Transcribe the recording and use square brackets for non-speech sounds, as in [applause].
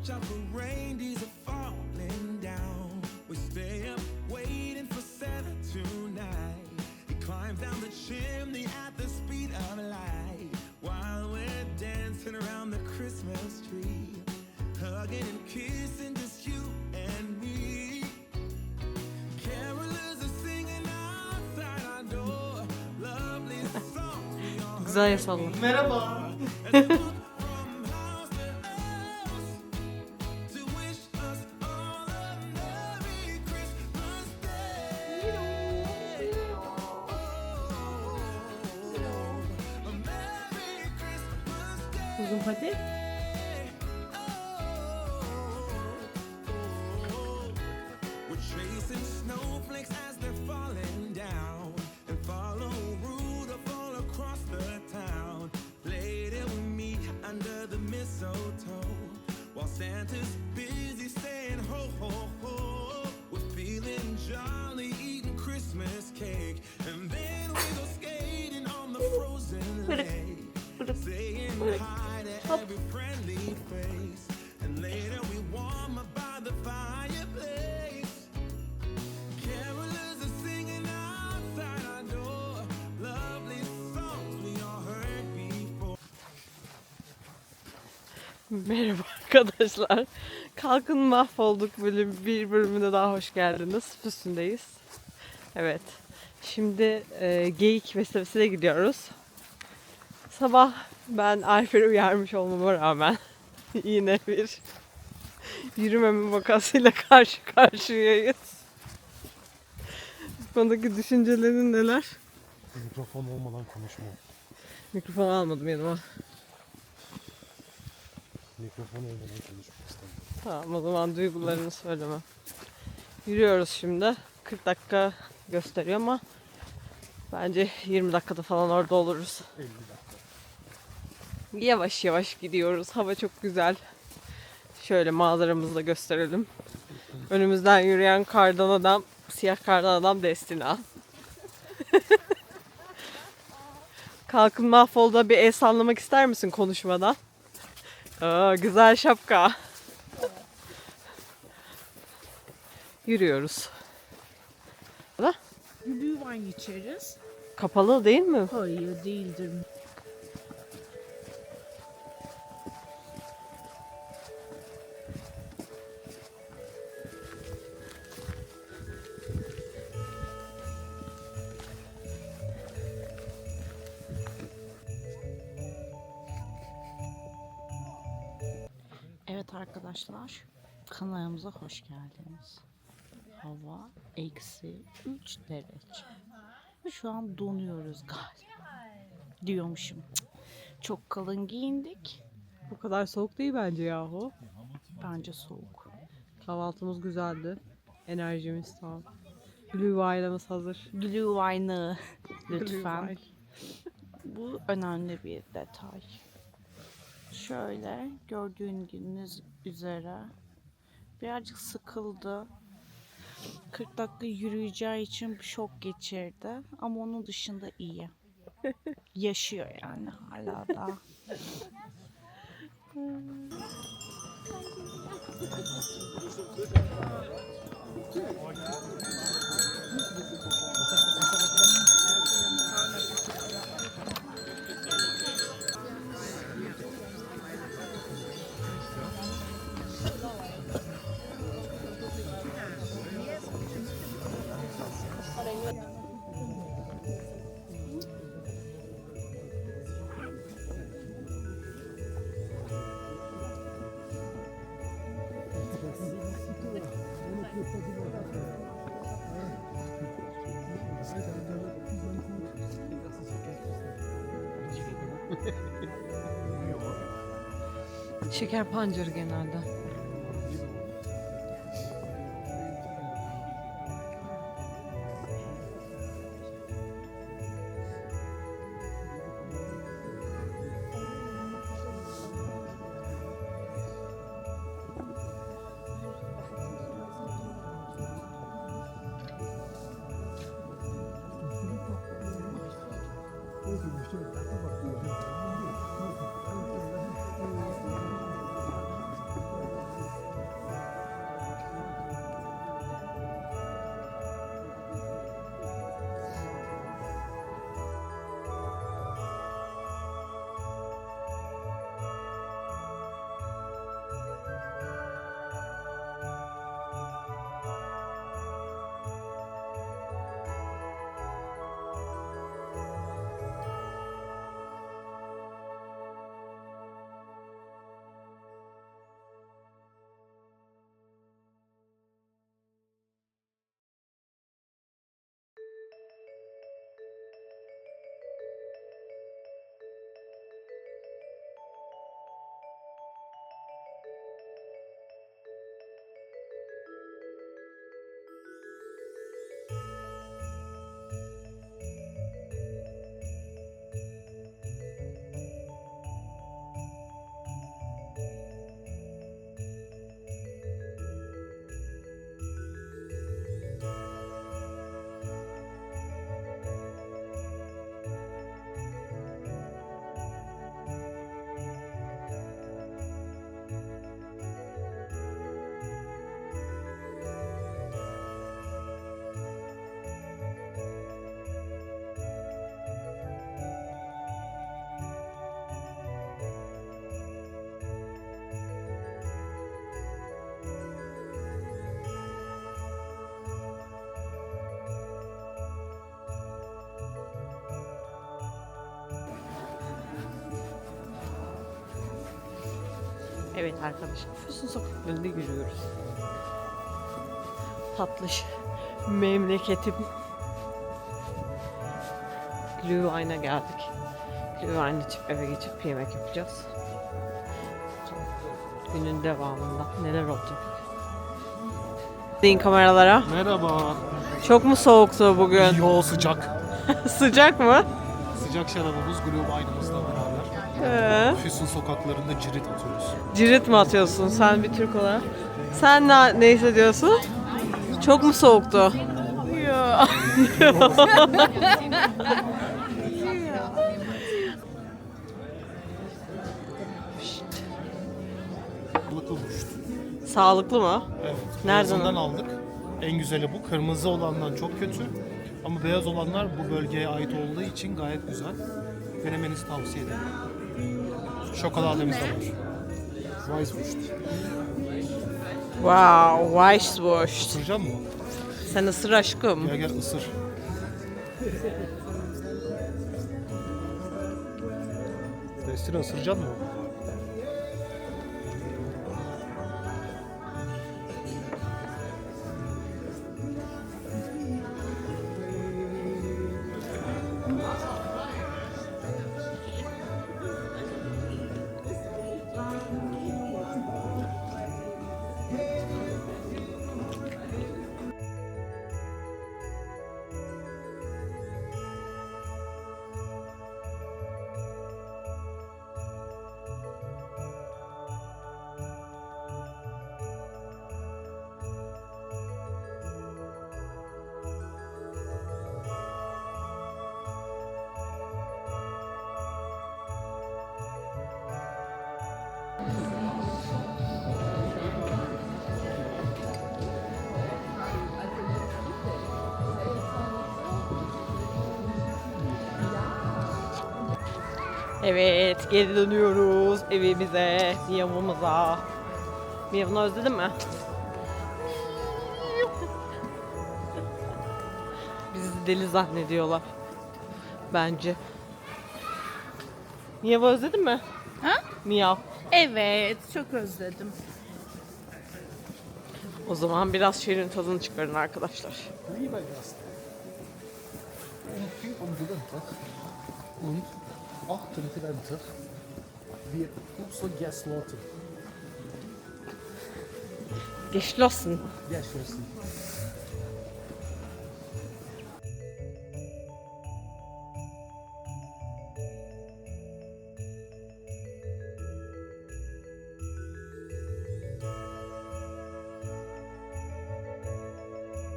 Watch out for reindeers are falling down. We stay up waiting for Santa tonight. He climbs down the chimney at the speed of light while we're dancing around the Christmas tree, hugging and kissing just you and me. Carolers are singing outside our door, lovely songs Güzel salla. Merhaba. Hadi. Before. Merhaba arkadaşlar. Kalkın mahvolduk bölüm bir bölümüne daha hoş geldiniz. Füsun'dayız. Evet. Şimdi e, geyik meselesine gidiyoruz. Sabah ben Alper'i uyarmış olmama rağmen [laughs] yine bir yürümeme vakasıyla karşı karşıyayız. Bu konudaki düşüncelerin neler? Mikrofon olmadan konuşma. Mikrofon almadım yanıma. Mikrofon olmadan konuşmak istemiyorum. Tamam o zaman duygularını söyleme. Yürüyoruz şimdi. 40 dakika gösteriyor ama bence 20 dakikada falan orada oluruz. 50 dakika. Yavaş yavaş gidiyoruz. Hava çok güzel. Şöyle manzaramızı da gösterelim. Önümüzden yürüyen kardan adam, siyah kardan adam Destina. [laughs] Kalkın mahvolda bir el sallamak ister misin konuşmadan? Aa, güzel şapka. Yürüyoruz. Da? Glühwein içeriz. Kapalı değil mi? Hayır değildir. Arkadaşlar kanalımıza hoş geldiniz. Hava eksi 3 derece. Şu an donuyoruz galiba. Diyormuşum. Çok kalın giyindik. Bu kadar soğuk değil bence yahu. Bence soğuk. Kahvaltımız güzeldi. Enerjimiz tam. Glühwein'imiz hazır. Glühwein'ı lütfen. Bu önemli bir detay. Şöyle gördüğünüz üzere birazcık sıkıldı. 40 dakika yürüyeceği için bir şok geçirdi. Ama onun dışında iyi. [laughs] Yaşıyor yani hala da. [laughs] Şeker pancarı genelde. しておいたとこい Evet arkadaşlar Füsun sokaklarında yürüyoruz. Tatlış memleketim. Glühwein'e geldik. Glühwein içip eve geçip yemek yapacağız. Günün devamında neler olacak? Deyin kameralara. Merhaba. Çok mu soğuktu bugün? Yo sıcak. [laughs] Sıcak mı? Sıcak şarabımız grubu aynımızla beraber. Ee, Füsun sokaklarında cirit atıyoruz. cirit mi atıyorsun sen bir Türk olarak? Sen ne, ne hissediyorsun? Çok mu soğuktu? Balıklı. Sağlıklı mı? Evet. Nereden Beyazından aldık. En güzeli bu. Kırmızı olandan çok kötü. Ama beyaz olanlar bu bölgeye ait olduğu için gayet güzel. Denemenizi tavsiye ederim. Şokolademiz de var. Weisswurst. Wow, Weisswurst. Isıracak mı? Sen ısır aşkım. Gel gel ısır. Destina ısıracak mı? Evet, geri dönüyoruz evimize, Miyav'ımıza. Miyav'ını özledin mi? Bizi deli zannediyorlar. Bence. Miyav'ı özledin mi? Ha? Miyav. Evet, çok özledim. O zaman biraz şirin tadını çıkarın arkadaşlar. Gast. 4 Uhr Mittag und 28 wird Upso geschlossen. Geschlossen. Geschlossen.